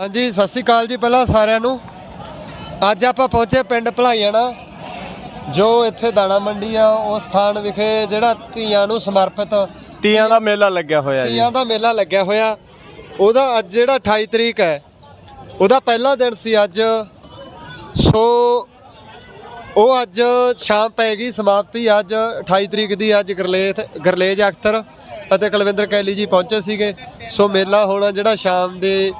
ਹਾਂਜੀ ਸਤਿ ਸ਼੍ਰੀ ਅਕਾਲ ਜੀ ਪਹਿਲਾਂ ਸਾਰਿਆਂ ਨੂੰ। ਅੱਜ ਆਪਾਂ ਪਹੁੰਚੇ ਪਿੰਡ ਭਲਾਈਆਣਾ ਜੋ ਇੱਥੇ ਦਾਣਾ ਮੰਡੀ ਆ ਉਸ ਸਥਾਨ ਵਿਖੇ ਜਿਹੜਾ ਧੀਆਂ ਨੂੰ ਸਮਰਪਿਤ ਤੀਆਂ ਦਾ ਮੇਲਾ ਲੱਗਿਆ ਹੋਇਆ ਜੀ। ਧੀਆਂ ਦਾ ਮੇਲਾ ਲੱਗਿਆ ਹੋਇਆ। ਉਹਦਾ ਅੱਜ ਜਿਹੜਾ 28 ਤਰੀਕ ਹੈ ਉਹਦਾ ਪਹਿਲਾ ਦਿਨ ਸੀ ਅੱਜ। ਸੋ ਉਹ ਅੱਜ ਸ਼ਾਮ ਪੈ ਗਈ ਸਮਾਪਤੀ ਅੱਜ 28 ਤਰੀਕ ਦੀ ਅੱਜ ਗਰਲੇਥ ਗਰਲੇਜ ਅਖਤਰ ਅਤੇ ਕੁਲਵਿੰਦਰ ਕੈਲੀ ਜੀ ਪਹੁੰਚੇ ਸੀਗੇ। ਸੋ ਮੇਲਾ ਹੁਣ ਜਿਹੜਾ ਸ਼ਾਮ ਦੇ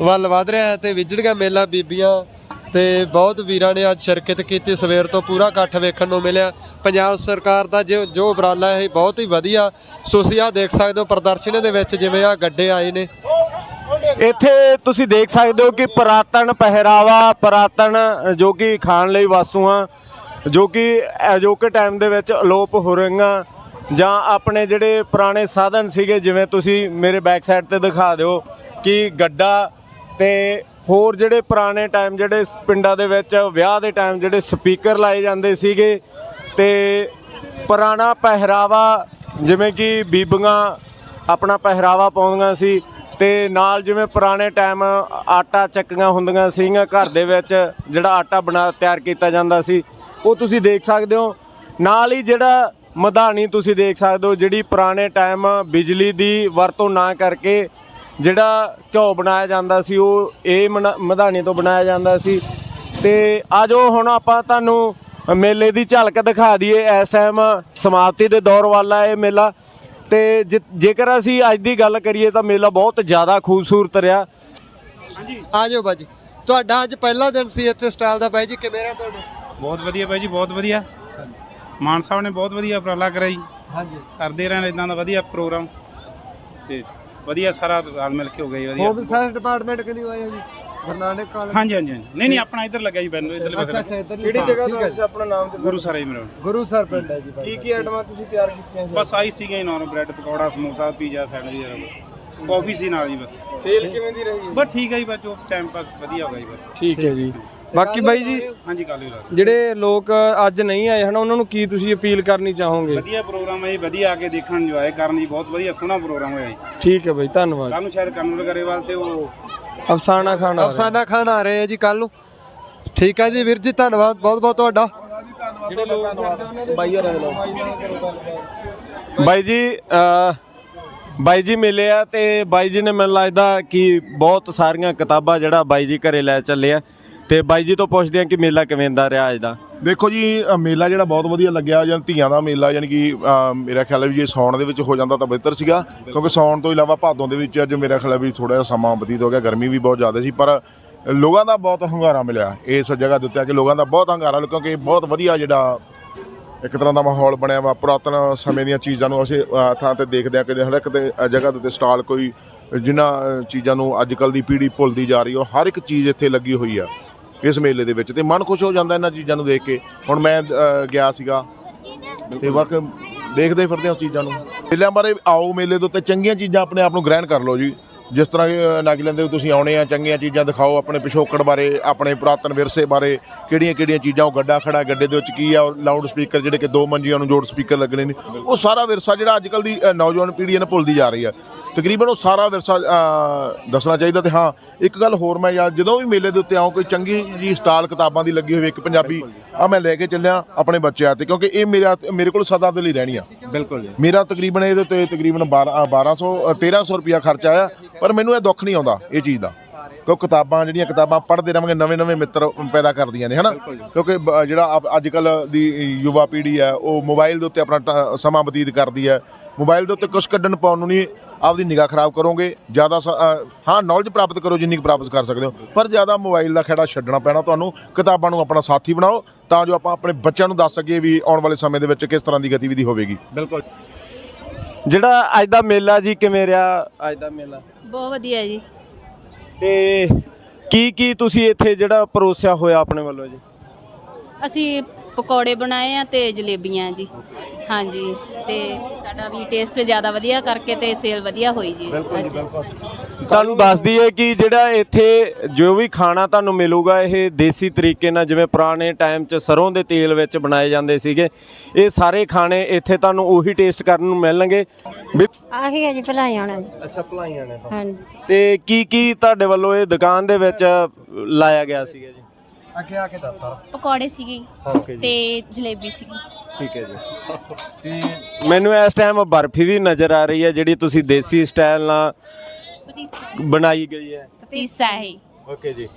ਵੱਲ ਵਧ ਰਿਹਾ ਹੈ ਤੇ ਵਿਜੜ ਗਿਆ ਮੇਲਾ ਬੀਬੀਆਂ ਤੇ ਬਹੁਤ ਵੀਰਾਂ ਨੇ ਅੱਜ ਸ਼ਿਰਕਤ ਕੀਤੀ। ਸਵੇਰ ਤੋਂ ਪੂਰਾ ਇਕੱਠ ਵੇਖਣ ਨੂੰ ਮਿਲਿਆ। ਪੰਜਾਬ ਸਰਕਾਰ ਦਾ ਜੋ ਜੋ ਉਪਰਾਲਾ ਹੈ, ਇਹ ਬਹੁਤ ਹੀ ਵਧੀਆ। ਤੁਸੀਂ ਆਹ ਦੇਖ ਸਕਦੇ ਹੋ ਪ੍ਰਦਰਸ਼ਨੀ ਦੇ ਵਿੱਚ ਜਿਵੇਂ ਆ ਗੱਡੇ ਆਏ ਨੇ। ਇੱਥੇ ਤੁਸੀਂ ਦੇਖ ਸਕਦੇ ਹੋ ਕਿ ਪੁਰਾਤਨ ਪਹਿਰਾਵਾ, ਪੁਰਾਤਨ ਜੋ ਕਿ ਖਾਣ ਲਈ ਵਸਤੂਆਂ, ਜੋ ਕਿ ਅਜੋਕੇ ਟਾਈਮ ਦੇ ਵਿੱਚ ਅਲੋਪ ਹੋ ਰਹੀਆਂ, ਜਾਂ ਆਪਣੇ ਜਿਹੜੇ ਪੁਰਾਣੇ ਸਾਧਨ ਸੀਗੇ, ਜਿਵੇਂ ਤੁਸੀਂ ਮੇਰੇ ਬੈਕ ਸਾਈਡ ਤੇ ਦਿਖਾ ਦਿਓ ਕਿ ਗੱਡਾ ਤੇ ਹੋਰ ਜਿਹੜੇ ਪੁਰਾਣੇ ਟਾਈਮ ਜਿਹੜੇ ਪਿੰਡਾਂ ਦੇ ਵਿੱਚ ਵਿਆਹ ਦੇ ਟਾਈਮ ਜਿਹੜੇ ਸਪੀਕਰ ਲਾਏ ਜਾਂਦੇ ਸੀਗੇ ਤੇ ਪੁਰਾਣਾ ਪਹਿਰਾਵਾ ਜਿਵੇਂ ਕਿ ਬੀਬੀਆਂ ਆਪਣਾ ਪਹਿਰਾਵਾ ਪਾਉਂਦੀਆਂ ਸੀ ਤੇ ਨਾਲ ਜਿਵੇਂ ਪੁਰਾਣੇ ਟਾਈਮ ਆਟਾ ਚੱਕੀਆਂ ਹੁੰਦੀਆਂ ਸੀਗੀਆਂ ਘਰ ਦੇ ਵਿੱਚ ਜਿਹੜਾ ਆਟਾ ਬਣਾ, ਤਿਆਰ ਕੀਤਾ ਜਾਂਦਾ ਸੀ, ਉਹ ਤੁਸੀਂ ਦੇਖ ਸਕਦੇ ਹੋ। ਨਾਲ ਹੀ ਜਿਹੜਾ ਮਧਾਣੀ ਤੁਸੀਂ ਦੇਖ ਸਕਦੇ ਹੋ, ਜਿਹੜੀ ਪੁਰਾਣੇ ਟਾਈਮ ਬਿਜਲੀ ਦੀ ਵਰਤੋਂ ਨਾ ਕਰਕੇ ਜਿਹੜਾ ਘਿਓ ਬਣਾਇਆ ਜਾਂਦਾ ਸੀ ਉਹ ਇਹ ਮਨਾ- ਮਧਾਣੀ ਤੋਂ ਬਣਾਇਆ ਜਾਂਦਾ ਸੀ। ਤੇ ਆਜੋ ਹੁਣ ਆਪਾਂ ਤੁਹਾਨੂੰ ਮੇਲੇ ਦੀ ਝਲਕ ਦਿਖਾ ਦਈਏ। ਇਸ ਟਾਈਮ ਸਮਾਪਤੀ ਦੇ ਦੌਰ ਵਾਲਾ ਇਹ ਮੇਲਾ। ਤੇ ਜੇ- ਜੇਕਰ ਅਸੀਂ ਅੱਜ ਦੀ ਗੱਲ ਕਰੀਏ ਤਾਂ ਮੇਲਾ ਬਹੁਤ ਜ਼ਿਆਦਾ ਖੂਬਸੂਰਤ ਰਿਹਾ। ਆ ਜਾਓ ਬਾਜੀ। ਤੁਹਾਡਾ ਅੱਜ ਪਹਿਲਾ ਦਿਨ ਸੀ ਇੱਥੇ ਸਟਾਲ ਦਾ ਬਾਈ ਜੀ ਕਿਵੇਂ ਰਿਹਾ ਤੁਹਾਡਾ? ਬਹੁਤ ਵਧੀਆ ਬਾਈ ਜੀ ਬਹੁਤ ਵਧੀਆ। ਮਾਨ ਸਾਹਿਬ ਨੇ ਬਹੁਤ ਵਧੀਆ ਉਪਰਾਲਾ ਕਰਿਆ ਜੀ ਹਾਂਜੀ। ਕਰਦੇ ਰਹਿਣ ਇਦਾਂ ਦਾ ਵਧੀਆ ਪ੍ਰੋਗਰਾਮ। ਤੇ ਵਧੀਆ ਸਾਰਾ ਰਲ ਮਿਲ ਕੇ ਹੋ ਗਿਆ ਜੀ ਵਧੀਆ। ਹੋਮ ਸਾਇੰਸ ਡਿਪਾਰਟਮੈਂਟ ਕਿ ਨਹੀਂ ਹੋਇਆ ਜੀ? ਗੁਰੂ ਨਾਨਕ ਕਾਲਜ ਹਾਂਜੀ ਹਾਂਜੀ ਹਾਂਜੀ। ਨਹੀਂ ਨਹੀਂ ਆਪਣਾ ਇੱਧਰ ਲੱਗਾ ਜੀ ਬੈਨਰ ਇੱਧਰ ਅੱਛਾ ਅੱਛਾ ਇੱਧਰ ਕਿਹੜੀ ਜਗ੍ਹਾ ਤੋਂ ਆਏ ਆਪਣਾ ਨਾਮ ਤੇ ਗੁਰੂ ਸਰ ਜੀ ਮੇਰਾ। ਗੁਰੂ ਸਰ ਪਿੰਡ ਹੈ ਜੀ ਕੀ ਕੀ ਆਈਟਮਾਂ ਤੁਸੀਂ ਤਿਆਰ ਕੀਤੀਆਂ ਸੀ? ਬਸ ਆਈ ਸੀਗੇ normal bread pakora samosa pizza sandwich ਜਰਾ ਕਾਫੀ ਸੀ ਨਾਲ ਜੀ ਬਸ। ਸੇਲ ਕਿਵੇਂ ਦੀ ਰਹੀ ਬਸ ਠੀਕ ਹੈ ਜੀ ਬਸ ਜੋ ਟਾਈਮ ਪਾਸ ਵਧੀਆ ਹੋ ਗਿਆ ਜੀ ਬਸ। ਠੀਕ ਹੈ ਜੀ। ਬਾਕੀ ਬਾਈ ਜੀ ਹਾਂਜੀ ਕੱਲ ਵੀ ਲਾ ਦਿਓ। ਜਿਹੜੇ ਲੋਕ ਅੱਜ ਨਹੀਂ ਆਏ ਹਨ ਉਹਨਾਂ ਨੂੰ ਕੀ ਤੁਸੀਂ ਅਪੀਲ ਕਰਨੀ ਚਾਹੋਗੇ? ਵਧੀਆ ਪ੍ਰੋਗਰਾਮ ਹੈ ਜੀ ਵਧੀਆ ਆ ਕੇ ਦੇਖਣ ਇੰਜੋਏ ਕਰਨ ਜੀ ਬਹੁਤ ਵਧੀਆ ਸੋਹਣਾ ਪ੍ਰੋਗਰਾਮ ਹੋਇਆ ਜੀ। ਠੀਕ ਹੈ ਬਾਈ ਧੰਨਵਾਦ। ਕੱਲ ਨੂੰ ਸ਼ਾਇਦ ਕਨਵਰ ਗਰੇਵਾਲ ਤੇ ਉਹ ਅਫਸਾਨਾ ਖਾਨ ਆ ਰਿਹਾ। ਅਫਸਾਨਾ ਖਾਨ ਆ ਰਹੇ ਆ ਜੀ ਕੱਲ ਨੂੰ। ਠੀਕ ਹੈ ਜੀ ਵੀਰ ਜੀ ਧੰਨਵਾਦ ਬਹੁਤ ਬਹੁਤ ਤੁਹਾਡਾ। ਬਾਈ ਜੀ ਅ, ਬਾਈ ਜੀ ਮਿਲੇ ਆ ਤੇ ਬਾਈ ਜੀ ਨੇ ਮੈਨੂੰ ਲੱਗਦਾ ਕਿ ਬਹੁਤ ਸਾਰੀਆਂ ਕਿਤਾਬਾਂ ਜਿਹੜਾ ਬਾਈ ਜੀ ਘਰੇ ਲੈ ਚੱਲੇ ਆ। ਤੇ ਬਾਈ ਜੀ ਤੋਂ ਪੁੱਛਦੇ ਆ ਕਿ ਮੇਲਾ ਕਿਵੇਂ ਦਾ ਰਿਹਾ ਅੱਜ ਦਾ? ਦੇਖੋ ਜੀ ਅ, ਮੇਲਾ ਜਿਹੜਾ ਬਹੁਤ ਵਧੀਆ ਲੱਗਿਆ ਜਾਂ ਧੀਆਂ ਦਾ ਮੇਲਾ ਯਾਨੀ ਕਿ ਅ, ਮੇਰਾ ਖਿਆਲ ਹੈ ਵੀ ਜੇ ਸੌਣ ਦੇ ਵਿੱਚ ਹੋ ਜਾਂਦਾ ਤਾਂ ਬਿਹਤਰ ਸੀਗਾ ਕਿਉਂਕਿ ਸੌਣ ਤੋਂ ਇਲਾਵਾ ਭਾਦੋਂ ਦੇ ਵਿੱਚ ਅੱਜ ਮੇਰਾ ਖਿਆਲ ਹੈ ਵੀ ਥੋੜਾ ਜਿਹਾ ਸਮਾਂ ਬਤੀਤ ਹੋ ਗਿਆ ਗਰਮੀ ਵੀ ਬਹੁਤ ਜ਼ਿਆਦਾ ਸੀ ਪਰ ਲੋਕਾਂ ਦਾ ਬਹੁਤ ਹੰਗਾਰਾ ਮਿਲਿਆ ਇਸ ਜਗ੍ਹਾ ਦੇ ਉੱਤੇ ਆ ਕੇ ਲੋਕਾਂ ਦਾ ਬਹੁਤ ਹੰਗਾਰਾ ਕਿਉਂਕਿ ਬਹੁਤ ਵਧੀਆ ਜਿਹੜਾ ਇੱਕ ਤਰ੍ਹਾਂ ਦਾ ਮਾਹੌਲ ਬਣਿਆ ਵਾ। ਪੁਰਾਤਨ ਸਮੇਂ ਦੀਆਂ ਚੀਜ਼ਾਂ ਨੂੰ ਅਸੀਂ ਥਾਂ ਤੇ ਦੇਖਦੇ ਆ ਕਿ ਹਰ ਇੱਕ ਤੇ ਜਗ੍ਹਾ ਦੇ ਉੱਤੇ ਸਟਾਲ ਕੋਈ, ਜਿਨ੍ਹਾਂ ਚੀਜ਼ਾਂ ਨੂੰ ਅੱਜ ਕੱਲ ਦੀ ਪੀੜ੍ਹੀ ਭੁੱਲਦੀ ਜਾ ਰਹੀ ਉਹ ਹਰ ਇੱਕ ਚੀਜ਼ ਇੱਥੇ ਲੱਗੀ ਹੋਈ ਆ, ਇਸ ਮੇਲੇ ਦੇ ਵਿੱਚ। ਤੇ ਮਨ ਖੁਸ਼ ਹੋ ਜਾਂਦਾ ਇਹਨਾਂ ਚੀਜ਼ਾਂ ਨੂੰ ਦੇਖ ਕੇ। ਹੁਣ ਮੈਂ ਗਿਆ ਸੀਗਾ। ਤੇ ਵਕ ਦੇਖਦੇ ਫਿਰਦੇ ਹਾਂ ਉਸ ਚੀਜ਼ਾਂ ਨੂੰ। ਮੇਲਿਆਂ ਬਾਰੇ ਆਓ, ਮੇਲੇ ਦੇ ਉੱਤੇ ਚੰਗੀਆਂ ਚੀਜ਼ਾਂ ਆਪਣੇ ਆਪ ਨੂੰ ਗ੍ਰਹਿਣ ਕਰ ਲਓ ਜੀ। ਜਿਸ ਤਰ੍ਹਾਂ ਕਿ ਅ, ਨਾਗਲੈਂਡ ਦੇ ਤੁਸੀਂ ਆਉਣੇ ਆ ਚੰਗੀਆਂ ਚੀਜ਼ਾਂ ਦਿਖਾਓ ਆਪਣੇ ਪਿਛੋਕੜ ਬਾਰੇ ਆਪਣੇ ਪੁਰਾਤਨ ਵਿਰਸੇ ਬਾਰੇ ਕਿਹੜੀਆਂ ਕਿਹੜੀਆਂ ਚੀਜ਼ਾਂ ਉਹ ਗੱਡਾ ਖੜਾ ਗੱਡੇ ਦੇ ਵਿੱਚ ਕੀ ਆ ਲਾਊਡ ਸਪੀਕਰ ਜਿਹੜੇ ਕਿ ਦੋ ਮੰਜੀਆਂ ਨੂੰ ਜੋੜ ਸਪੀਕਰ ਲੱਗਣੇ ਨੇ। ਉਹ ਸਾਰਾ ਵਿਰਸਾ ਜਿਹੜਾ ਅੱਜ ਕੱਲ ਦੀ ਨੌਜਵਾਨ ਪੀੜ੍ਹੀ ਨੇ ਭੁੱਲਦੀ ਜਾ ਰਹੀ ਆ। ਤਕਰੀਬਨ ਉਹ ਸਾਰਾ ਵਿਰਸਾ ਅ, ਦੱਸਣਾ ਚਾਹੀਦਾ ਤੇ ਹਾਂ ਇੱਕ ਗੱਲ ਹੋਰ ਮੈਂ ਯਾਰ ਜਦੋਂ ਵੀ ਮੇਲੇ ਦੇ ਉੱਤੇ ਆਉਂ ਕੋਈ ਚੰਗੀ ਜੀ ਸਟਾਲ ਕਿਤਾਬਾਂ ਦੀ ਲੱਗੀ ਹੋਵੇ ਇੱਕ ਪੰਜਾਬੀ ਆ ਮੈਂ ਲੈ ਕੇ ਚੱਲਿਆ ਆਪਣੇ ਬੱਚਿਆਂ ਤੇ ਕਿਉਂਕਿ ਇਹ ਮੇਰਾ ਮੇਰੇ ਕੋਲ ਸਦਾ ਦੇ ਲਈ ਰਹਿਣੀ ਆ। ਬਿਲਕੁਲ ਜੀ। ਮੇਰਾ ਤਕਰੀਬਨ ਇਹਦੇ ਉੱਤੇ ਤਕਰੀਬਨ 12 1200 ਅ, 1300 ਰੁਪਿਆ ਖਰਚ ਆਇਆ ਪਰ ਮੈਨੂੰ ਇਹ ਦੁੱਖ ਨਹੀਂ ਆਉਂਦਾ ਇਹ ਚੀਜ਼ ਦਾ ਕਿਉਂ ਕਿਤਾਬਾਂ ਜਿਹੜੀਆਂ ਕਿਤਾਬਾਂ ਪੜ੍ਹਦੇ ਰਹਾਂਗੇ ਨਵੇਂ ਨਵੇਂ ਮਿੱਤਰ ਪੈਦਾ ਕਰਦੀਆਂ ਨੇ ਹਨਾ? ਕਿਉਂਕਿ ਬ- ਜਿਹੜਾ ਅੱਜ ਕੱਲ ਦੀ ਯੁਵਾ ਪੀੜ੍ਹੀ ਹੈ ਉਹ ਮੋਬਾਈਲ ਦੇ ਉੱਤੇ ਆਪਣਾ ਟ- ਸਮਾਂ ਬਤੀਤ ਕਰਦੀ ਹੈ ਮੋਬਾਈਲ ਦੇ ਉੱਤੇ ਕੁਝ ਕੱਢਣ ਪਾਉਣ ਨੂੰ ਨਹੀਂ ਆਪਦੀ ਨਿਗਾਹ ਖਰਾਬ ਕਰੋਗੇ ਜ਼ਿਆਦਾ ਹਾਂ ਨੌਲੇਜ ਪ੍ਰਾਪਤ ਕਰੋ ਜਿੰਨੀ ਕੁ ਪ੍ਰਾਪਤ ਕਰ ਸਕਦੇ ਹੋ। ਪਰ ਜ਼ਿਆਦਾ ਮੋਬਾਈਲ ਦਾ ਖੇੜਾ ਛੱਡਣਾ ਪੈਣਾ ਤੁਹਾਨੂੰ ਕਿਤਾਬਾਂ ਨੂੰ ਆਪਣਾ ਸਾਥੀ ਬਣਾਓ ਤਾਂ ਜੋ ਆਪਾਂ ਆਪਣੇ ਬੱਚਿਆਂ ਨੂੰ ਦੱਸ ਸਕੀਏ ਵੀ ਆਉਣ ਵਾਲੇ ਸਮੇਂ ਦੇ ਵਿੱਚ ਕਿਸ ਤਰ੍ਹਾਂ ਦੀ ਗਤੀਵਿਧੀ ਹੋਵੇਗੀ। ਬਿਲਕੁਲ। ਜਿਹੜਾ ਅੱਜ ਦਾ ਮੇਲਾ ਜੀ ਕਿਵੇਂ ਰਿਹਾ ਅੱਜ ਦਾ ਮੇਲਾ? ਬਹੁਤ ਵਧੀਆ ਜੀ। ਤੇ ਕੀ ਕੀ ਤੁਸੀਂ ਇੱਥੇ ਜਿਹੜਾ ਪਰੋਸਿਆ ਹੋਇਆ ਆਪਣੇ ਵੱਲੋਂ ਜੀ? ਅਸੀਂ ਪਕੌੜੇ ਬਣਾਏ ਆ ਤੇ ਜਲੇਬੀਆਂ ਜੀ। ਹਾਂਜੀ ਤੇ ਸਾਡਾ ਵੀ ਟੇਸਟ ਜ਼ਿਆਦਾ ਵਧੀਆ ਕਰਕੇ ਤੇ ਸੇਲ ਵਧੀਆ ਹੋਈ ਜੀ। ਬਿਲਕੁਲ ਜੀ ਅੱਜ। ਬਿਲਕੁਲ। ਤੁਹਾਨੂੰ ਦੱਸ ਦਈਏ ਕਿ ਜਿਹੜਾ ਇੱਥੇ ਜੋ ਵੀ ਖਾਣਾ ਤੁਹਾਨੂੰ ਮਿਲੂਗਾ ਇਹ ਦੇਸੀ ਤਰੀਕੇ ਨਾਲ ਜਿਵੇਂ ਪੁਰਾਣੇ ਟਾਈਮ 'ਚ ਸਰੋਂ ਦੇ ਤੇਲ ਵਿੱਚ ਬਣਾਏ ਜਾਂਦੇ ਸੀਗੇ ਇਹ ਸਾਰੇ ਖਾਣੇ ਇੱਥੇ ਤੁਹਾਨੂੰ ਉਹੀ ਟੇਸਟ ਕਰਨ ਨੂੰ ਮਿਲਣਗੇ? ਵੀ ਆਹੀ ਹੈ ਜੀ ਭਲਾਈ ਆਣਾ ਅੱਛਾ ਭਲਾਈਆਂ ਨੇ ਹਾਂਜੀ। ਤੇ ਕੀ ਕੀ ਤੁਹਾਡੇ ਵੱਲੋਂ ਇਹ ਦੁਕਾਨ ਦੇ ਵਿੱਚ ਲਾਇਆ ਗਿਆ ਸੀਗਾ ਜੀ? ਅੱਗੇ ਆ ਕੇ ਦੱਸ ਸਰ। ਪਕੌੜੇ ਸੀਗੇ। ਓਕੇ ਤੇ ਜਲੇਬੀ ਸੀਗੀ। ਠੀਕ ਹੈ ਜੀ। ਮੈਨੂੰ ਇਸ ਟਾਈਮ ਬਰਫੀ ਵੀ ਨਜ਼ਰ ਆ ਰਹੀ ਹੈ ਜਿਹੜੀ ਤੁਸੀਂ ਦੇਸੀ ਸਟਾਈਲ ਨਾਲ ਬਣਾਈ ਗਈ ਹੈ। ਪਤੀਸਾ ਹੈ ਓਕੇ ਜੀ।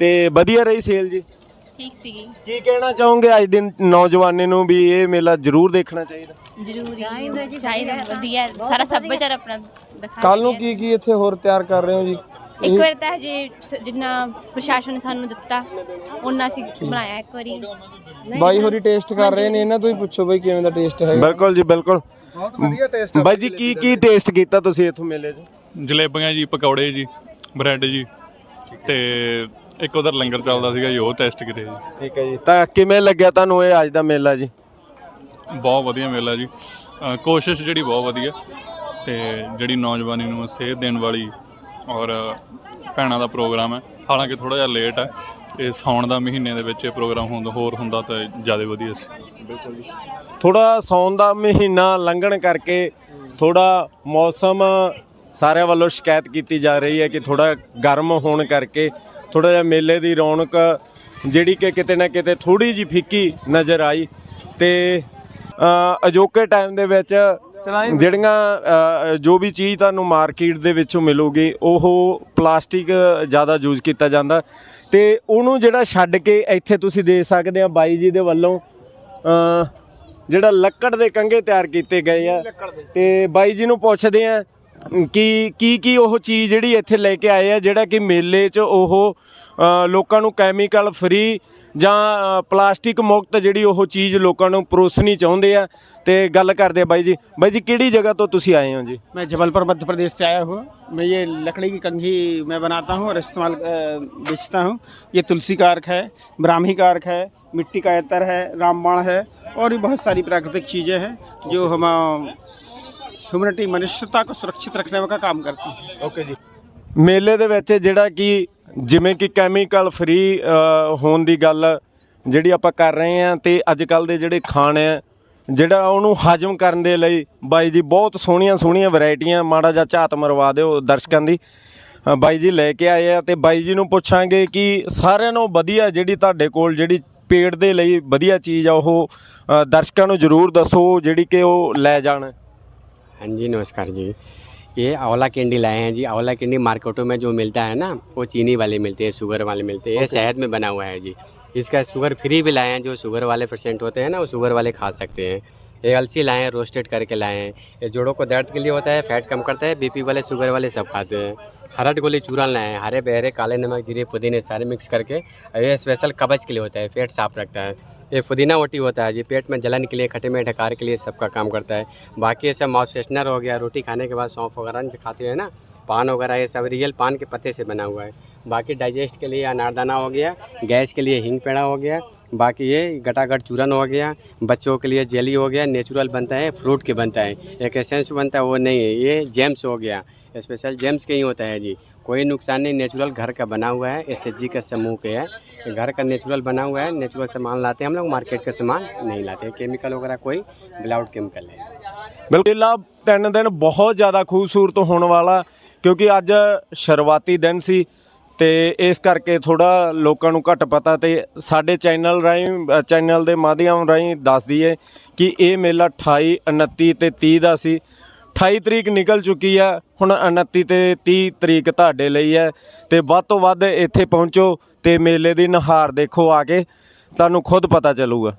ਤੇ ਵਧੀਆ ਰਹੀ ਸੇਲ ਜੀ? ਠੀਕ ਸੀਗੀ। ਕੀ ਕਹਿਣਾ ਚਾਹੋਗੇ ਅੱਜ ਦਿਨ ਨੌਜਵਾਨੀ ਨੂੰ ਵੀ ਇਹ ਮੇਲਾ ਜ਼ਰੂਰ ਦੇਖਣਾ ਚਾਹੀਦਾ? ਜ਼ਰੂਰੀ ਚਾਹੀਦਾ ਜੀ ਚਾਹੀਦਾ ਵਧੀਆ। ਸਾਰਾ ਸੱਭਿਆਚਾਰ ਆਪਣਾ ਦਿਖਾ ਕੱਲ ਨੂੰ ਕੀ ਕੀ ਇੱਥੇ ਹੋਰ ਤਿਆਰ ਕਰ ਰਹੇ ਹੋ ਜੀ? ਇੱਕ ਵਾਰ ਤਾਂ ਹਜੇ ਸ- ਜਿੰਨਾ ਪ੍ਰਸ਼ਾਸਨ ਨੇ ਸਾਨੂੰ ਦਿੱਤਾ ਉਹਨਾਂ ਅਸੀਂ ਬਣਾਇਆ ਇੱਕ ਵਾਰੀ। ਬਾਈ ਹੋਰੀ ਟੇਸਟ ਕਰ ਰਹੇ ਨੇ ਇਹਨਾਂ ਤੋਂ ਹੀ ਪੁੱਛੋ ਬਈ ਕਿਵੇਂ ਦਾ ਟੇਸਟ ਹੈਗਾ। ਬਿਲਕੁਲ ਜੀ ਬਿਲਕੁਲ। ਬਹੁਤ ਵਧੀਆ ਟੇਸਟ ਬਾਈ ਜੀ ਕੀ ਕੀ ਟੇਸਟ ਕੀਤਾ ਤੁਸੀਂ ਇੱਥੋਂ ਮੇਲੇ 'ਚ? ਜਲੇਬੀਆਂ ਜੀ ਪਕੌੜੇ ਜੀ ਬ੍ਰੈਡ ਜੀ ਤੇ ਇੱਕ ਉਧਰ ਲੰਗਰ ਚੱਲਦਾ ਸੀਗਾ ਜੀ ਉਹ ਟੈਸਟ ਕੀਤੇ ਜੀ। ਠੀਕ ਹੈ ਜੀ। ਤਾਂ ਕਿਵੇਂ ਲੱਗਿਆ ਤੁਹਾਨੂੰ ਇਹ ਅੱਜ ਦਾ ਮੇਲਾ ਜੀ? ਬਹੁਤ ਵਧੀਆ ਮੇਲਾ ਜੀ। ਅ, ਕੋਸ਼ਿਸ਼ ਜਿਹੜੀ ਬਹੁਤ ਵਧੀਆ ਤੇ ਜਿਹੜੀ ਨੌਜਵਾਨੀ ਨੂੰ ਸੇਧ ਦੇਣ ਵਾਲੀ ਔਰ ਭੈਣਾਂ ਦਾ ਪ੍ਰੋਗਰਾਮ ਹੈ। ਹਾਲਾਂਕਿ ਥੋੜਾ ਜਿਹਾ ਲੇਟ ਹੈ। ਇਹ ਸਾਉਣ ਦਾ ਮਹੀਨੇ ਦੇ ਵਿੱਚ ਇਹ ਪ੍ਰੋਗਰਾਮ ਹੁੰਦਾ, ਹੋਰ ਹੁੰਦਾ ਤਾਂ ਜ਼ਿਆਦਾ ਵਧੀਆ ਸੀ। ਬਿਲਕੁਲ ਥੋੜਾ ਸੌਣ ਦਾ ਮਹੀਨਾ ਲੰਘਣ ਕਰਕੇ ਥੋੜਾ ਮੌਸਮ ਸਾਰਿਆਂ ਵੱਲੋਂ ਸ਼ਿਕਾਇਤ ਕੀਤੀ ਜਾ ਰਹੀ ਹੈ ਕਿ ਥੋੜਾ ਗਰਮ ਹੋਣ ਕਰਕੇ ਥੋੜਾ ਜਿਹਾ ਮੇਲੇ ਦੀ ਰੌਣਕ ਜਿਹੜੀ ਕਿ ਕਿਤੇ ਨਾ ਕਿਤੇ ਥੋੜੀ ਜੀ ਫਿੱਕੀ ਨਜ਼ਰ ਆਈ ਤੇ ਅਜੋਕੇ ਟਾਈਮ ਦੇ ਵਿੱਚ ਜਿਹੜੀਆਂ ਅ, ਜੋ ਵੀ ਚੀਜ਼ ਤੁਹਾਨੂੰ ਮਾਰਕੀਟ ਦੇ ਵਿੱਚੋਂ ਮਿਲੂਗੀ ਉਹ ਪਲਾਸਟਿਕ ਜ਼ਿਆਦਾ ਯੂਜ਼ ਕੀਤਾ ਜਾਂਦਾ। ਤੇ ਉਹਨੂੰ ਜਿਹੜਾ ਛੱਡ ਕੇ ਇੱਥੇ ਤੁਸੀਂ ਦੇਖ ਸਕਦੇ ਆ ਬਾਈ ਜੀ ਦੇ ਵੱਲੋਂ ਅ, ਜਿਹੜਾ ਲੱਕੜ ਦੇ ਕੰਘੇ ਤਿਆਰ ਕੀਤੇ ਗਏ ਆ। ਤੇ ਬਾਈ ਜੀ ਨੂੰ ਪੁੱਛਦੇ ਆ ਕਿ ਕੀ ਕੀ ਉਹ ਚੀਜ਼ ਜਿਹੜੀ ਇੱਥੇ ਲੈ ਕੇ ਆਏ ਆ ਜਿਹੜਾ ਕਿ ਮੇਲੇ 'ਚ ਉਹ ਅ, ਲੋਕਾਂ ਨੂੰ ਕੈਮੀਕਲ ਫ੍ਰੀ ਜਾਂ ਅ, ਪਲਾਸਟਿਕ ਮੁਕਤ ਜਿਹੜੀ ਉਹ ਚੀਜ਼ ਲੋਕਾਂ ਨੂੰ ਪਰੋਸਣੀ ਚਾਹੁੰਦੇ ਆ ਤੇ ਗੱਲ ਕਰਦੇ ਆ ਬਾਈ ਜੀ ਬਾਈ ਜੀ ਕਿਹੜੀ ਜਗ੍ਹਾ ਤੋਂ ਤੁਸੀਂ ਆਏ ਹੋ ਜੀ मैं जबलपुर मध्य प्रदेश से आया हूँ मैं ये लकड़ी की कंघी मैं बनाता हूँ और इस्तेमाल अ, बेचता हूँ ये तुलसी कारक है ब्राह्मी कारक है मिट्टी का इत्र है रामबाण है और भी बहुत सारी प्राकृतिक चीज़ें हैं जो हम ह्यूमनिटी मनुष्यता को सुरक्षित रखने का काम करती हैं ਓਕੇ ਜੀ ਮੇਲੇ ਦੇ ਵਿੱਚ ਜਿਹੜਾ ਕਿ ਜਿਵੇਂ ਕਿ ਕੈਮੀਕਲ ਫ੍ਰੀ ਹੋਣ ਦੀ ਗੱਲ ਜਿਹੜੀ ਆਪਾਂ ਕਰ ਰਹੇ ਆ ਤੇ ਅੱਜ ਕੱਲ ਦੇ ਜਿਹੜੇ ਖਾਣੇ ਆ ਜਿਹੜਾ ਉਹਨੂੰ ਹਜਮ ਕਰਨ ਦੇ ਲਈ ਬਾਈ ਜੀ ਬਹੁਤ ਸੋਹਣੀਆਂ ਸੋਹਣੀਆਂ ਵੈਰਾਈਟੀਆਂ ਮਾੜਾ ਜਿਹਾ ਝਾਤ ਮਰਵਾ ਦਿਓ ਦਰਸ਼ਕਾਂ ਦੀ ਅ, ਬਾਈ ਜੀ ਲੈ ਕੇ ਆਏ ਆ ਤੇ ਬਾਈ ਜੀ ਨੂੰ ਪੁੱਛਾਂਗੇ ਕਿ ਸਾਰਿਆਂ ਨੂੰ ਵਧੀਆ ਜਿਹੜੀ ਤੁਹਾਡੇ ਕੋਲ ਜਿਹੜੀ ਪੇਟ ਦੇ ਲਈ ਵਧੀਆ ਚੀਜ਼ ਆ ਉਹ ਅ, ਦਰਸ਼ਕਾਂ ਨੂੰ ਜ਼ਰੂਰ ਦੱਸੋ ਜਿਹੜੀ ਕਿ ਉਹ ਲੈ ਜਾਣ हाँ जी नमस्कार जी। ये आंवला कैंडी लाए हैं जी। आंवला कैंडी मार्केटों में जो मिलता है ना वो चीनी वाले मिलते हैं शुगर वाले मिलते हैं। ये शहद में बना हुआ है जी। इसका शुगर फ्री भी लाए हैं जो शुगर वाले पेशेंट होते हैं ना वो शुगर वाले खा सकते हैं। ये अलसी लाए, रोस्टेड करके लाए। ये जोड़ों को दर्द के लिए होता है, फैट कम करता है, बीपी वाले, शुगर वाले सब खाते हैं। हरट गोली चूरन लाए, हरे, बहरे, काले नमक, जीरे, पुदीने, सारे मिक्स करके, ये स्पेशल कब्ज के लिए होता है, पेट साफ़ रखता है। ये पुदीना ओटी होता है जी पेट में जलन के लिए खटे में ढकार के लिए सबका काम करता है। बाकी ये सब माउथ फ्रेशनर हो गया, रोटी खाने के बाद सौंफ वगैरह खाते हैं ना, पान वगैरह, ये सब रियल पान के पत्ते से बना हुआ है। बाकी डाइजेस्ट के लिए अनारदाना हो गया, गैस के लिए हिंग पेड़ा हो गया बाकी ये गटागट चूरन हो गया बच्चों के लिए जेली हो गया नेचुरल बनता है फ्रूट के बनता है एक एसेंस बनता है वो नहीं है ये जेम्स हो गया स्पेशल जेम्स के ही होता है जी कोई नुकसान नहीं नेचुरल घर का बना हुआ है एस एच जी का समूह के है ये घर का नेचुरल बना हुआ है नेचुरल सामान लाते हैं हम लोग मार्केट का सामान नहीं लाते केमिकल वगैरह कोई विदाउट केमिकल है ਬਿਲਕੁਲ ਮੇਲਾ ਤਿੰਨ ਦਿਨ ਬਹੁਤ ਜ਼ਿਆਦਾ ਖੂਬਸੂਰਤ ਹੋਣ ਵਾਲਾ ਕਿਉਂਕਿ ਅੱਜ ਸ਼ੁਰੂਆਤੀ ਦਿਨ ਸੀ ਤੇ ਇਸ ਕਰਕੇ ਥੋੜਾ ਲੋਕਾਂ ਨੂੰ ਘੱਟ ਪਤਾ ਤੇ ਸਾਡੇ ਚੈਨਲ ਰਾਹੀਂ ਚੈਨਲ ਦੇ ਮਾਧਿਅਮ ਰਾਹੀਂ ਦੱਸ ਦਈਏ ਕਿ ਇਹ ਮੇਲਾ 28 29 ਤੇ 30 ਦਾ ਸੀ। 28 ਤਰੀਕ ਨਿਕਲ ਚੁੱਕੀ ਆ, ਹੁਣ 29 ਤੇ 30 ਤਰੀਕ ਤੁਹਾਡੇ ਲਈ ਹੈ ਤੇ ਵੱਧ ਤੋਂ ਵੱਧ ਇੱਥੇ ਪਹੁੰਚੋ ਤੇ ਮੇਲੇ ਦੀ ਨਹਾਰ ਦੇਖੋ ਆ ਕੇ, ਤੁਹਾਨੂੰ ਖੁਦ ਪਤਾ ਚੱਲੂਗਾ।